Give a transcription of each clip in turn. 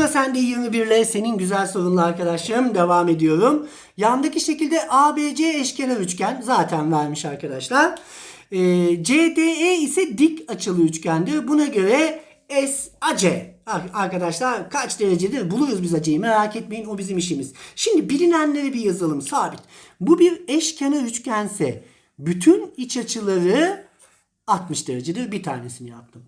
Sıra sende 21 ile senin güzel sorunla arkadaşlarım devam ediyorum. Yandaki şekilde ABC eşkenar üçgen zaten vermiş arkadaşlar. Ee, CDE ise dik açılı üçgendir. Buna göre SAC Ar- arkadaşlar kaç derecedir buluruz biz acıyı merak etmeyin o bizim işimiz. Şimdi bilinenleri bir yazalım sabit. Bu bir eşkenar üçgense bütün iç açıları 60 derecedir. Bir tanesini yaptım.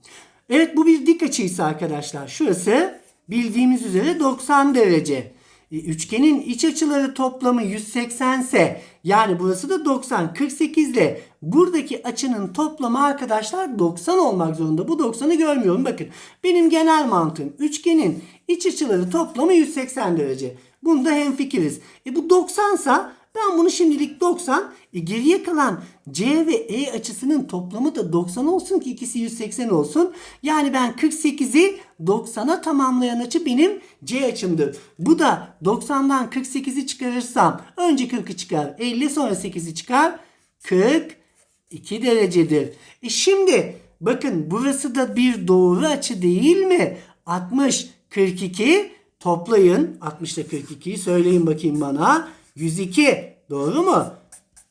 Evet bu bir dik açıysa arkadaşlar şurası bildiğimiz üzere 90 derece. E, Üçgenin iç açıları toplamı 180 ise yani burası da 90 48 ile buradaki açının toplamı arkadaşlar 90 olmak zorunda. Bu 90'ı görmüyorum. Bakın benim genel mantığım üçgenin iç açıları toplamı 180 derece. Bunda hemfikiriz. E bu 90 sa ben bunu şimdilik 90. E geriye kalan C ve E açısının toplamı da 90 olsun ki ikisi 180 olsun. Yani ben 48'i 90'a tamamlayan açı benim C açımdır. Bu da 90'dan 48'i çıkarırsam önce 40'ı çıkar 50 sonra 8'i çıkar 42 derecedir. E şimdi bakın burası da bir doğru açı değil mi? 60 42 toplayın 60 ile 42'yi söyleyin bakayım bana. 102 doğru mu?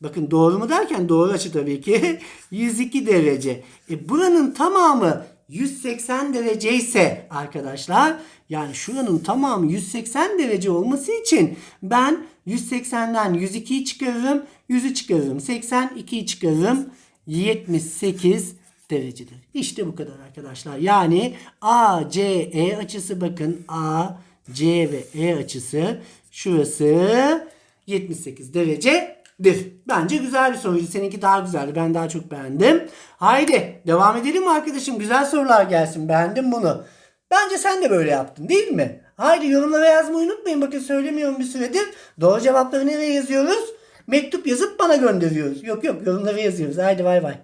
Bakın doğru mu derken doğru açı tabii ki 102 derece. E buranın tamamı 180 derece ise arkadaşlar yani şuranın tamamı 180 derece olması için ben 180'den 102'yi çıkarırım, 100'ü çıkarırım, 82'yi çıkarırım, 78 derecedir. İşte bu kadar arkadaşlar. Yani ACE açısı bakın A, C ve E açısı şurası 78 derecedir. Bence güzel bir soruydu. Seninki daha güzeldi. Ben daha çok beğendim. Haydi devam edelim mi arkadaşım? Güzel sorular gelsin. Beğendim bunu. Bence sen de böyle yaptın değil mi? Haydi yorumlara yazmayı unutmayın. Bakın söylemiyorum bir süredir. Doğru cevapları nereye yazıyoruz? Mektup yazıp bana gönderiyoruz. Yok yok yorumlara yazıyoruz. Haydi bay bay.